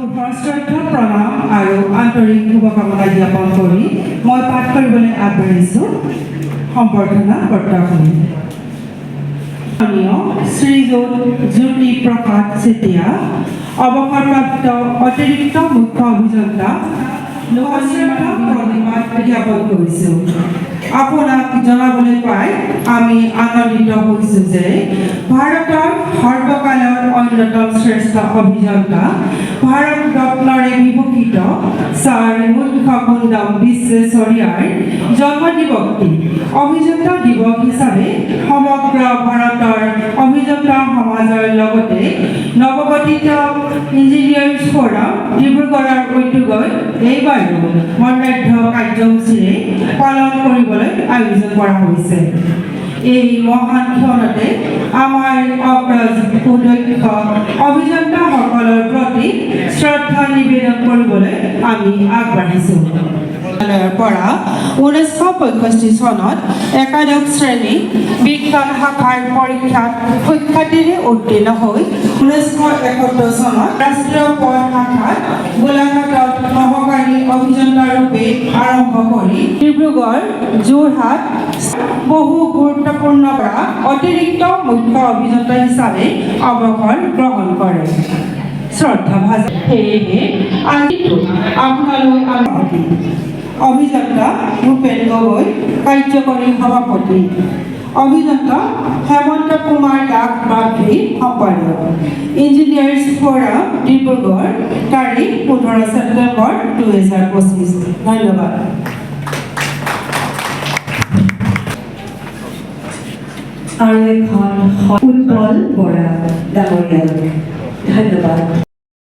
মোৰ সশ্ৰদ্ধ প্ৰণাম আৰু আন্তৰিক শুভকামনা জ্ঞাপন কৰি মই পাঠ কৰিবলৈ আগবাঢ়িছোঁ। সম্বৰ্ধনা বৰ্তাখনি শ্ৰীযুত জ্যোতি প্ৰসাদ চেতিয়া, অৱসৰপ্ৰাপ্ত অতিৰিক্ত মুখ্য অভিযন্তা লোকশ্ৰদ্ধ জ্ঞাপন কৰিছোঁ। আপোনাক জনাবলৈ পাই আমি আনন্দিত হৈছোঁ যে ভাৰতৰ শ্ৰেষ্ঠ অভিযন্তা ভাৰত ৰত্নৰে বিভূষিত ছাৰ মুখ্য কুন্দম বিশ্বেশ্বৰীয়াৰ জন্মদিৱসটি অভিযন্তা দিৱস হিচাপে সমগ্ৰ ভাৰতৰ অভিযন্তা সমাজৰ লগতে নৱগঠিত ইঞ্জিনিয়াৰিং ফৰাম ডিব্ৰুগড়ৰ উদ্যোগত এইবাৰো বৰ্ণাঢ্য কাৰ্যসূচীৰে পালন কৰিবলৈ আয়োজন কৰা হৈছে। এই মহান ক্ষণতে আমাৰ কৰিবলৈ আমি আগবাঢ়িছোঁ পৰা ঊনৈছশ পঁয়ষষ্ঠি চনত একাদশ শ্ৰেণী বিজ্ঞান শাখাৰ পৰীক্ষাত সুখ্যাতিৰে উত্তীৰ্ণ হৈ ঊনৈছশ এসত্তৰ চনত ৰাষ্ট্ৰীয় পদ শাখাত গোলাঘাটত সহকাৰী অভিযন্তাৰূপে আৰম্ভ কৰি ডিব্ৰুগড় যোৰহাট, বহু গুৰুত্বপূৰ্ণ পৰা অতিৰিক্ত মুখ্য অভিযন্তা হিচাপে অৱসৰ গ্ৰহণ কৰে। শ্ৰদ্ধা ভাজা সেয়েহে আজিতো আপোনালোক আমি অভিযন্তা ভূপেন গগৈ কাৰ্যকৰী সভাপতি। অভিযন্তা হেমন্ত কুমাৰ দাস বাগী সম্পাদক। ইঞ্জিনিয়াৰ্ছ ফৰাম ডিব্ৰুগড় তাৰিখ পোন্ধৰ ছেপ্টেম্বৰ দুহেজাৰ পঁচিছ। ধন্যবাদ। আৰু এখন উৎপল বৰা ডাঙৰীয়ালৈ ধন্যবাদ